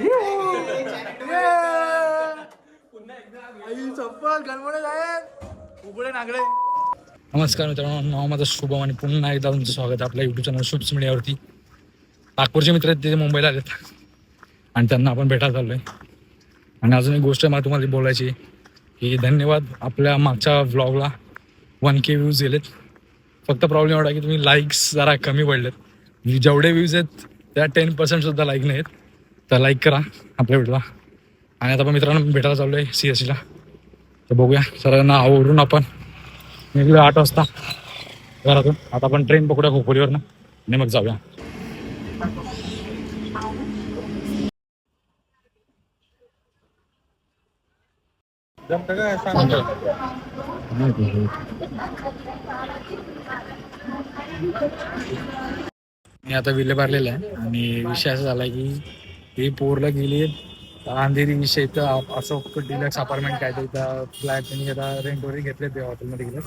आई चप्पल गणपणे उघडे नागडे नमस्कार मित्रांनो नाव माझं शुभम आणि पुन्हा एकदा तुमचं स्वागत आहे आपल्या युट्यूब चॅनल शुभ्स मीडियावरती नागपूरचे मित्र आहेत ते मुंबईला आलेत. आणि त्यांना आपण भेटायला आहे आणि अजून एक गोष्ट मला तुम्हाला बोलायची की धन्यवाद आपल्या मागच्या व्लॉगला वन के व्ह्यूज गेलेत फक्त प्रॉब्लेम एवढा की तुम्ही लाईक्स जरा कमी पडलेत. जेवढे व्ह्यूज आहेत त्या टेन पर्सेंट सुद्धा लाईक नाही आहेत तर लाईक करा आपल्या व्हिडिओला आणि आता आपण मित्रांनो भेटायला चाललो आहे सी एस ला. तर बघूया सरांना आवडून आपण निघलो आठ वाजता घरातून. आता आपण ट्रेन पकडूया खोपोलीवर ना आणि मग जाऊया. मी आता विले भरलेला आहे आणि विषय असा झाला की ती पोरला गेली. अंधेरी विषय असं डिलक्स अपार्टमेंट काय ते फ्लॅट त्यांनी आता रेंटवर घेतले ते हॉटेलमध्ये गेले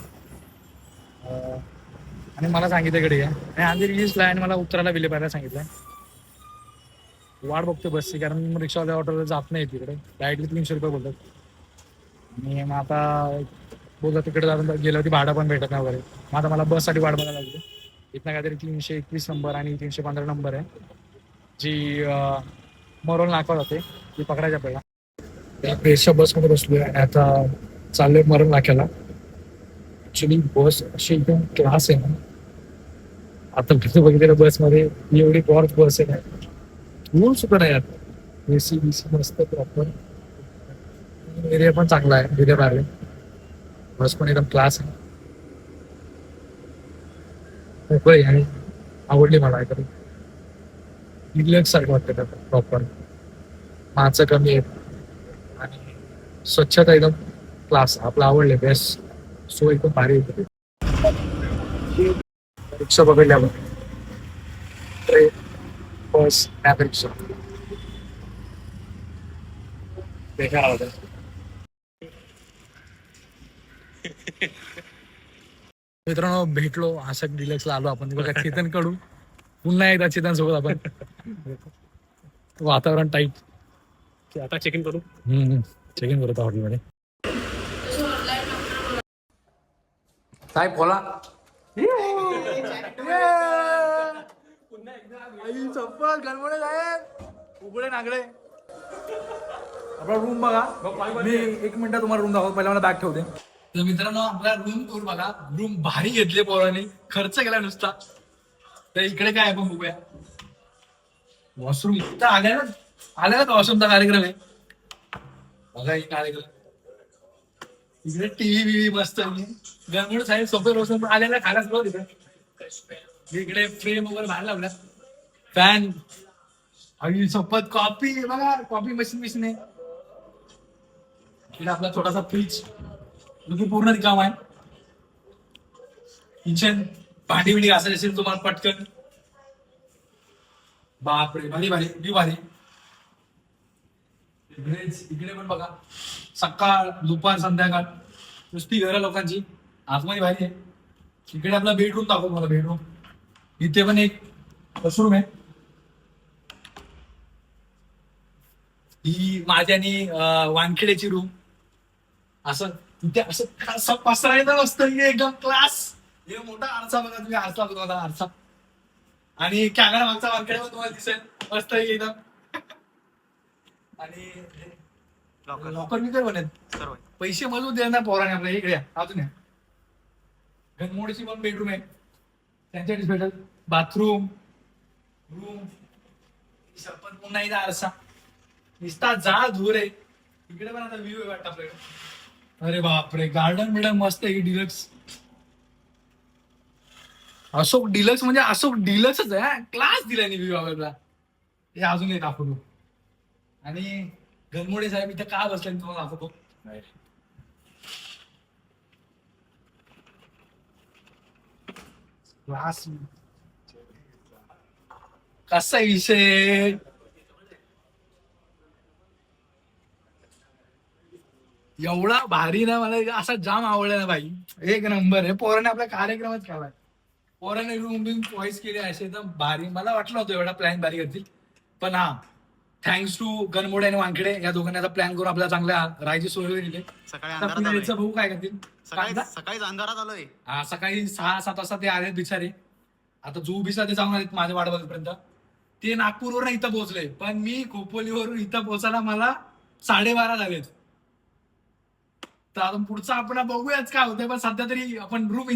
आणि मला सांगितलं इकडे या. आणि अंधेरी विषय आणि मला उत्तराला विले भरायला सांगितलं. वाट बघतो बसची कारण रिक्षावाल्या ऑटोला जात नाही तिकडे. डायरेक्टली तीनशे रुपये बोलतात. आणि मग आता बोलतात तिकडे जाऊन गेल्यावरती भाडं पण भेटत नाही वगैरे. मग आता मला बससाठी वाट बघायला लागली. इथनं काहीतरी तीनशे एकवीस नंबर आणि तीनशे पंधरा नंबर आहे. जी मरोल नाका जाते ती पकडायची आपल्याला त्या प्रेसच्या बसमध्ये बसलोय. आणि आता चाललोय मरण नाक्याला. ऍक्च्युली बस अशी एकदम क्लास आहे ना. आता मी बघितलेल्या बसमध्ये एवढी पॉर्च बस आहे ना. रूल सुद्धा नाही आता. एसी बीसी मस्त प्रॉपर एरिया पण चांगला आहे. एरिया बाहेर बस पण एकदम क्लास आहे. आहे. आणि आवडली मला एकदम रिलॅक्स सारखं वाटतं त्यात प्रॉपर माणसं कमी आहेत. आणि स्वच्छता एकदम क्लास आपलं आवडले बेस्ट सो एकदम भारी होती रिक्षा बघितल्यावर ट्रेन बस त्यात रिक्षा. बेकार होतं मित्रांनो भेटलो. आशा डिलक्सला आलो आपण. बघा चेतन कडू पुन्हा एकदा चेतन सोबत आपण वातावरण टाईट आता चेक इन करू? चेक इन करतो हॉटेलमध्ये साहेब बोला आई चप्पल साहेब! उघडे नागडे. आपला रूम बघा. मी एक तुम्हाला रूम दाखवतो. पहिला मला बॅग ठेवते. तर मित्रांनो आपला रूम टूर बघा. रूम भारी घेतले पोराने. खर्च केला नुसता. तर इकडे काय आपण बघूया. वॉशरूम इथं आल्या ना. आल्या ना वॉशरूमचा कार्यक्रम आहे. बघा एक कार्यक्रम. इकडे टीव्ही बीव्ही मस्त गणगुड साहेब सोपे रोशन आलेला खालाच बघ तिथे इकडे फ्रेम वगैरे बाहेर लावल्या फॅन अगदी सोबत कॉफी बघा. कॉफी मशीन मशीन आहे. इकडे आपला छोटासा फ्रीज जो पूर्ण रिकाम आहे. किचन भांडी बिंडी घासायची असेल तुम्हाला पटकन? बापरे भारी भारी किती भारी. इकडे इकडे पण बघा. सकाळ दुपार संध्याकाळ. नुसती घर लोकांची. आतमध्ये भारी आहे. इकडे आपला बेडरूम दाखव मला बेडरूम इथे पण एक वॉशरूम आहे. ही माझ्यानी आणि वानखेड्याची रूम असं तिथे असं असं पसरायचं मस्त हे एकदम क्लास हे मोठा आरसा बघा तुम्ही आरसा बघा आरसा. आणि कॅमेरा मागचा वानखेडे पण तुम्हाला दिसेल. मस्त आहे एकदम. आणि लॉकर मी काय बनेल पैसे मजून दे ना पोराने आपल्या इकडे अजून या. घनमोडीची पण बेडरूम आहे. त्यांच्यासाठी भेटेल. बाथरूम रूम शपथ पुन्हा एकदा आरसा. निस्ता जा धूर आहे. इकडे पण आता व्ह्यू आहे वाटतं आपल्याकडे. अरे बापरे गार्डन बिल्डन मस्त आहे डिलक्स अशोक डिलक्स म्हणजे अशोक डिलक्सच आहे क्लास दिला बाबाला हे अजून एक दाखवतो आणि गनमोडे साहेब इथे का बसले तुम्हाला दाखवतो क्लास कसा विषय? एवढा भारी ना मला असा जाम आवडला ना भाई. एक नंबर आहे. पोराने आपला कार्यक्रमच केलाय. पोराने रूम बिम चॉईस केले असे एकदम भारी. मला वाटलं होतं एवढा प्लॅन भारी करतील. पण हा थँक्स टू गणमोडे आणि वानखेडे या दोघांनी आता प्लॅन करून आपल्याला चांगल्या राहायची सोय दिली. सकाळी अंधारात आलोय. बघू काय करतील. सकाळी कांदा? सकाळीच अंधारात आलोय. हा, सकाळी सहा सात वाजता ते आलेत बिचारे. आता जू बिचा ते जाऊन आलेत माझ्या वाडबगपर्यंत ते नागपूरवरून इथं पोहोचले. पण मी खोपोलीवरून इथं पोहोचायला मला साडेबारा झालेत. तर आता पुढचं आपण बघूयाच काय होतंय. पण सध्या तरी आपण रूम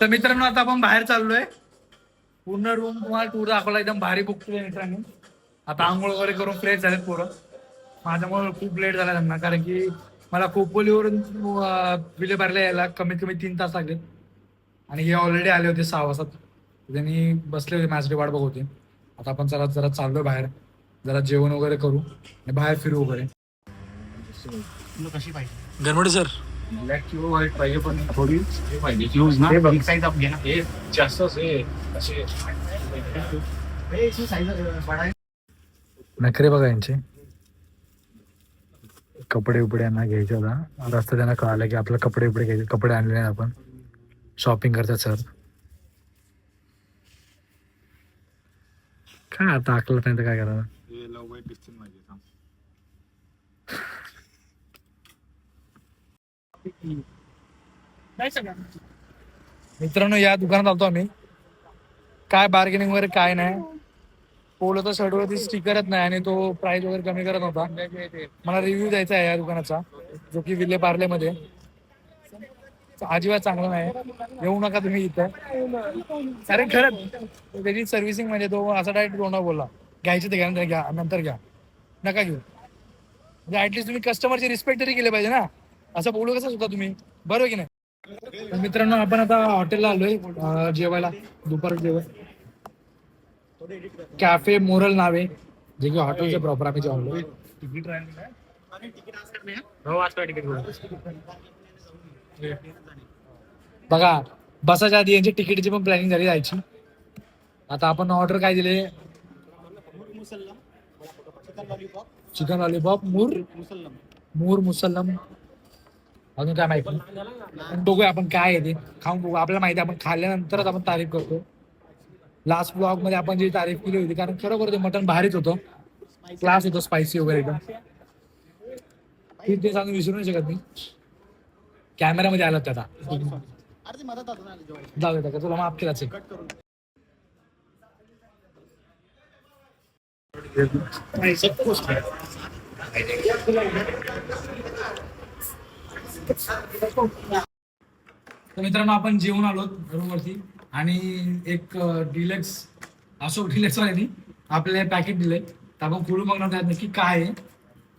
तर मित्रांनो आता आपण बाहेर चाललोय. पूर्ण रूम तुम्हाला टूर दाखवला एकदम भारी बुक केली मित्रांनी. आता आंघोळ वगैरे करून फ्रेश झालेत पोरं. माझ्यामुळे खूप लेट झाला त्यांना कारण की मला खोपोलीवरून विले भरल्या यायला कमीत कमी तीन तास लागले आणि हे ऑलरेडी आले होते सहा वाजता. त्यांनी बसले होते माझ्यासाठी वाट बघ होते. आता आपण जरा जरा चाललोय बाहेर. जरा जेवण वगैरे करू आणि बाहेर फिरू वगैरे. कशी पाहिजे गणपती सर ब्लॅक किंवा व्हाईट पाहिजे पण थोडी हे पाहिजे. क्लोज ना हे. एक साईज आप घे ना. हे जास्त असे असे. नखरे बघा यांचे. कपडे उपडे यांना घ्यायचे होता रस्ता त्यांना कळालं की आपल्याला कपडे उपडे घ्यायचे. कपडे आणले नाही आपण. शॉपिंग करतात सर काय आता आकलत नाही तर काय करायचं? मित्रांनो या दुकानात आलतो आम्ही. काय बार्गेनिंग वगैरे काय नाही. पोलोचा शर्टवरती स्टिकरच नाही आणि तो प्राइस वगैरे कमी करत नव्हता. मला रिव्ह्यू द्यायचा आहे या दुकानाचा जो की विले पार्ले मध्ये. अजिबात चांगला नाही. येऊ नका तुम्ही इथं. अरे खरंच त्याची सर्व्हिसिंग म्हणजे तो असा डायरेक्ट तोंडा बोलला. घ्यायचे ते घ्या नंतर घ्या नंतर घ्या. नका घेऊ. म्हणजे ऍटलीस्ट तुम्ही कस्टमरची रिस्पेक्ट तरी केले पाहिजे ना. असं बोलू कसं सुद्धा तुम्ही? बरोबर की नाही? मित्रांनो आपण आता हॉटेलला आलोय अं, जेवायला. दुपार जेवण. कॅफे मोरल नावे जे की हॉटेलचे प्रॉपर आम्ही जेवलो. बघा बसाच्या आधी यांची तिकीटची पण प्लॅनिंग झाली जायची. आता आपण ऑर्डर काय दिले? चिकन लॉलीपॉप मूर मूर मुसलम अजून काय माहिती? पण बघूया आपण काय आहे ते. खाऊन बघू आपल्याला माहिती आहे आपण खाल्ल्यानंतरच आपण तारीफ करतो. लास्ट ब्लॉगमध्ये आपण जी तारीफ केली होती कारण खरोखर ते मटन भारीच होतं. क्लास होतं स्पायसी वगैरे एकदम. ती ते सांगून विसरू नाही शकत मी. कॅमेरामध्ये आला त्याचा जाऊ देता का तुला माफ केलाच आहे. तर मित्रांनो आपण जेवून आलो रूमवरती आणि एक डिलेक्स अशोक डिलेक्स वाल्यानी आपल्याला पॅकेट दिले तर आपण खोडून बघणार त्यात नक्की काय आहे.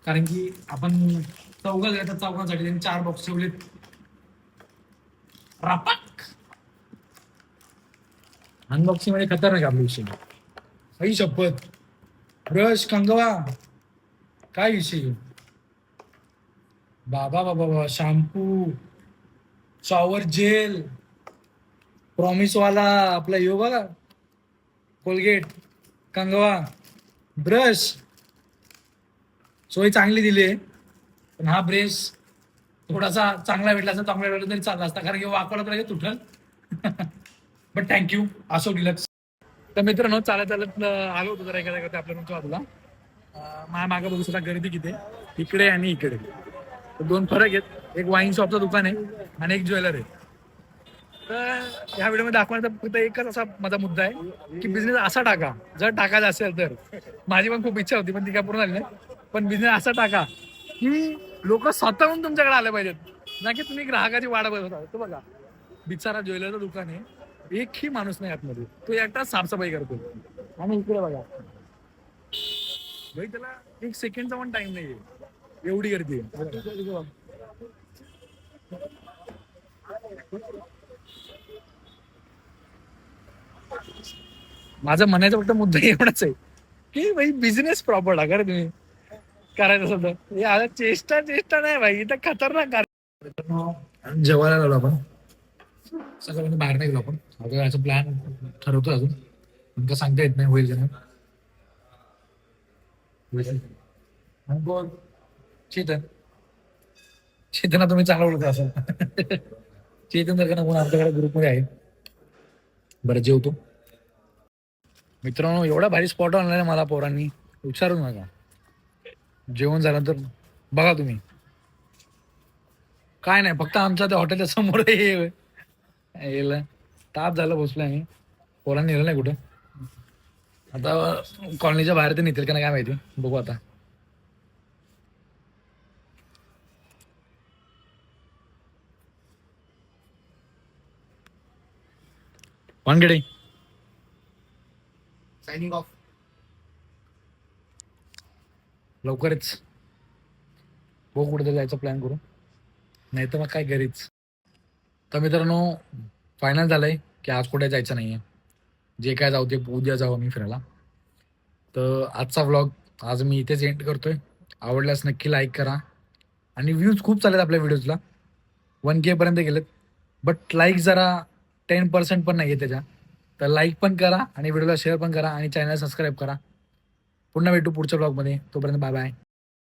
कारण की आपण चौघा तर चौघांसाठी त्यांनी चार बॉक्स ठेवलेत. रापाक! अनबॉक्सिंगमध्ये म्हणजे खतरनाक आपला विषय. आई शपथ. ब्रश कंगवा काय विषय? बाबा बाबा बाबा शॅम्पू शॉवर जेल प्रॉमिसवाला आपला यो बघा. कोलगेट कंगवा ब्रश सोय चांगली दिली आहे. पण हा ब्रेस थोडासा चांगला भेटला असता चांगला भेटला तरी चालला असता. कारण की वाकवला तर तुटल. बट थँक्यू असो डिलक्स तर मित्रांनो चालत चालत आलो होतो जरा एखाद्या करता आपल्या रूमच्या बाजूला. माझ्या मागे बघू सुद्धा गर्दी किती इकडे आणि इकडे. दोन फरक आहेत. एक वाईन शॉपचं दुकान आहे आणि एक ज्वेलर आहे. तर ह्या व्हिडिओमध्ये दाखवण्याचा फक्त एकच असा माझा मुद्दा आहे की बिझनेस असा टाका. जर टाकायचा असेल तर. माझी पण खूप इच्छा होती पण ती काय पूर्ण झाली नाही. पण बिझनेस असा टाका की लोक स्वतःहून तुमच्याकडे आले पाहिजेत. ना की तुम्ही ग्राहकाची वाट बघत आहात. तो बघा बिचारा ज्वेलरचं दुकान आहे. एकही माणूस नाही आतमध्ये. तो एकटा साफसफाई करतो आणि इकडे बघा. भाई त्याला एक सेकंडचा पण टाइम नाहीये. एवढी गर्दी माझं म्हणायचं फक्त मुद्दा एवढाच आहे की भाई बिझनेस प्रॉपर टाका रे तुम्ही. करायचं तर. हे आता चेष्टा चेष्टा नाही भाई इथं खतरनाक कार- जेवायला लागलो आपण. सगळ्यांनी बाहेर नाही गेलो आपण. आता याचा प्लॅन ठरवतो अजून. सांगता येत नाही होईल का नाही? चेतन. चेतना तुम्ही चांगला ओळखता असं चेतन जर का ना कोण आमच्याकडे ग्रुपमध्ये आहे बरं जेवतो. मित्रांनो एवढा भारी स्पॉट आणला ना मला पोरांनी. विचारून नका. जेवण झाल्यानंतर बघा तुम्ही. काय नाही फक्त आमच्या त्या हॉटेलच्या समोर येलं ताप झालं बसलो आम्ही. पोरांनी नेलं नाही कुठं. आता कॉलनीच्या बाहेर ते नेतील का नाही काय माहिती? बघू आता. वानगडे सायनिंग ऑफ लवकरच. बघू कुठे जायचा प्लॅन करू नाही तर मग काय घरीच. तर मित्रांनो फायनल झालंय की आज कुठे जायचं नाहीये. जे काय जाऊ ते उद्या जाऊ आम्ही फिरायला. तर आजचा व्लॉग आज मी इथेच एंड करतोय. आवडल्यास नक्की लाईक करा. आणि व्ह्यूज खूप चालेत आपल्या व्हिडिओजला वन के पर्यंत गेलेत. बट लाईक जरा टेन पर्सेंट पण नाही आहे त्याच्या. तर लाईक पण करा आणि व्हिडिओला शेअर पण करा आणि चॅनल सबस्क्राईब करा. पुन्हा भेटू पुढच्या ब्लॉगमध्ये तोपर्यंत बाय बाय